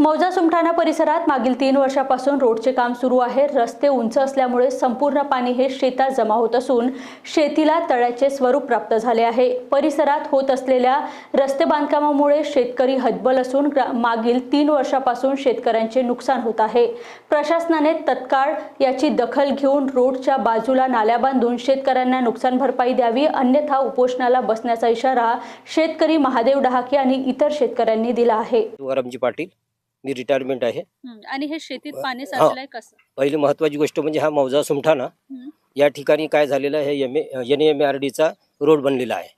मौजा सुमठाणा परिसरात मागील तीन वर्षापासून रोडचे काम सुरू आहे. रस्ते उंच असल्यामुळे संपूर्ण पाणी हे शेतात जमा होत असून शेतीला तळ्याचे स्वरूप प्राप्त झाले आहे. परिसरात होत असलेल्या रस्ते बांधकामामुळे शेतकरी हतबल असून मागील तीन वर्षापासून शेतकऱ्यांचे नुकसान होत आहे. प्रशासनाने तत्काळ याची दखल घेऊन रोडच्या बाजूला नाल्या बांधून शेतकऱ्यांना नुकसान भरपाई द्यावी अन्यथा उपोषणाला बसण्याचा इशारा शेतकरी महादेव डहाके आणि इतर शेतकऱ्यांनी दिला आहे. पाटील. मी रिटायरमेंट आहे. आणि हे शेतीत पाणी हा. साचलंय कसं? पहिली महत्त्वाची गोष्ट म्हणजे हा मौजा सुमठाणा या ठिकाणी काय झालेलं आहे एम एन एम आर डीचा रोड बनलेला आहे.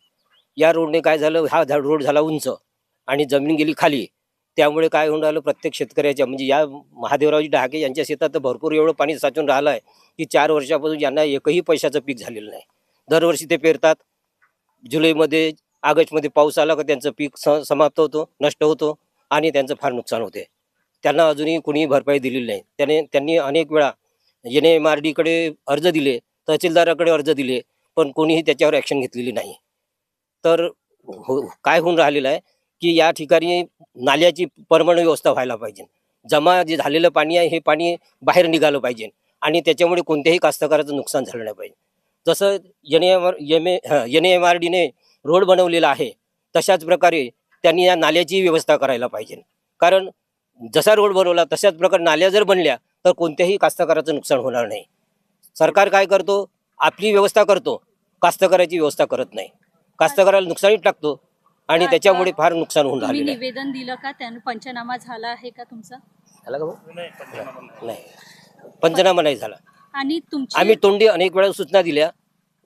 या रोडने काय झालं हा झा- रोड झाला उंच आणि जमीन गेली खाली. त्यामुळे काय होऊन राहिलं प्रत्येक शेतकऱ्याच्या म्हणजे या महादेवरावजी डहाके यांच्या शेतात तर भरपूर एवढं पाणी साचून राहिलं आहे की चार वर्षापासून यांना एकही पैशाचं पीक झालेलं नाही. दरवर्षी ते पेरतात. जुलैमध्ये ऑगस्टमध्ये पाऊस आला का त्यांचं पीक स समाप्त होतो नष्ट होतो. आणि त्यांचं फार नुकसान होते. त्यांना अजूनही कुणीही भरपाई दिलेली नाही. त्याने त्यांनी अनेक वेळा एन एम आर डीकडे अर्ज दिले तहसीलदाराकडे अर्ज दिले पण कोणीही त्याच्यावर ॲक्शन घेतलेली नाही. तर हो काय होऊन राहिलेलं आहे की या ठिकाणी नाल्याची परमनंट व्यवस्था व्हायला पाहिजे. जमा जे झालेलं पाणी आहे हे पाणी बाहेर निघालं पाहिजे आणि त्याच्यामुळे कोणत्याही कास्तकाराचं नुकसान झालं नाही पाहिजे. जसं N M R M A N M R डीने road बनवलेला आहे तशाच प्रकारे त्यांनी या नाल्याची व्यवस्था करायला पाहिजे. कारण जसा रोड बनवला तशाच प्रकारे नाल्या जर बनल्या तर कोणत्याही कास्तकाराचं नुकसान होणार नाही. सरकार काय करतो? आपली व्यवस्था करतो. कास्तकाराची व्यवस्था करत नाही. कास्तकाराला नुकसानीत टाकतो आणि त्याच्यामुळे फार नुकसान होऊन आहे. निवेदन दिलं का? त्यानं पंचनामा झाला आहे का तुमचा? झाला का भाऊ? नाही. पंचनामा नाही झाला. आणि आम्ही तोंडी अनेक वेळा सूचना दिल्या.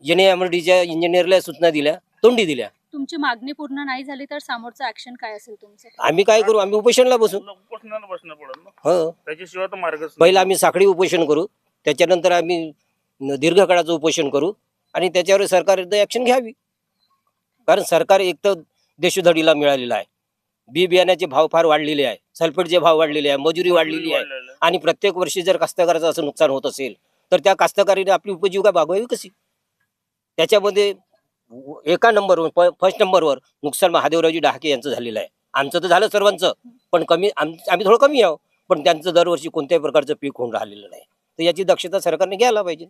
एन एम डीच्या इंजिनियरला सूचना दिल्या. तोंडी दिल्या. तुमची मागणी पूर्ण नाही झाली तर समोरचं ऍक्शन काय असेल तुमचं? आम्ही काय करू? आम्ही उपोषणला बसू. उपोषणाला बसणं पडेल ना. हो. त्याच्याशिवाय तर मार्गच नाही. पहिलं आम्ही साखळी उपोषण करू. त्याच्यानंतर आम्ही न- दीर्घकाळाचं उपोषण करू. आणि त्याच्यावर सरकार ॲक्शन घ्यावी. कारण सरकार एक तर देशोधडीला मिळालेलं आहे. बी बियाण्याचे भाव फार वाढलेले आहे. सल्फेटचे भाव वाढलेले आहे. मजुरी वाढलेली आहे. वाढलेलं आहे. आणि प्रत्येक वर्षी जर कास्तकाराचं असं नुकसान होत असेल तर त्या कास्तकारीने आपली उपजीविका भागवावी कशी? त्याच्यामध्ये एका नंबरवर फर्स्ट नंबरवर नुकसान महादेवरावजी डहाके यांचं झालेलं आहे. आमचं तर झालं सर्वांचं पण कमी आम्ही थोडं कमी आहोत पण त्यांचं दरवर्षी कोणत्याही प्रकारचं पीक होऊन राहिलेलं नाही. तर याची दक्षता सरकारने घ्यायला पाहिजे.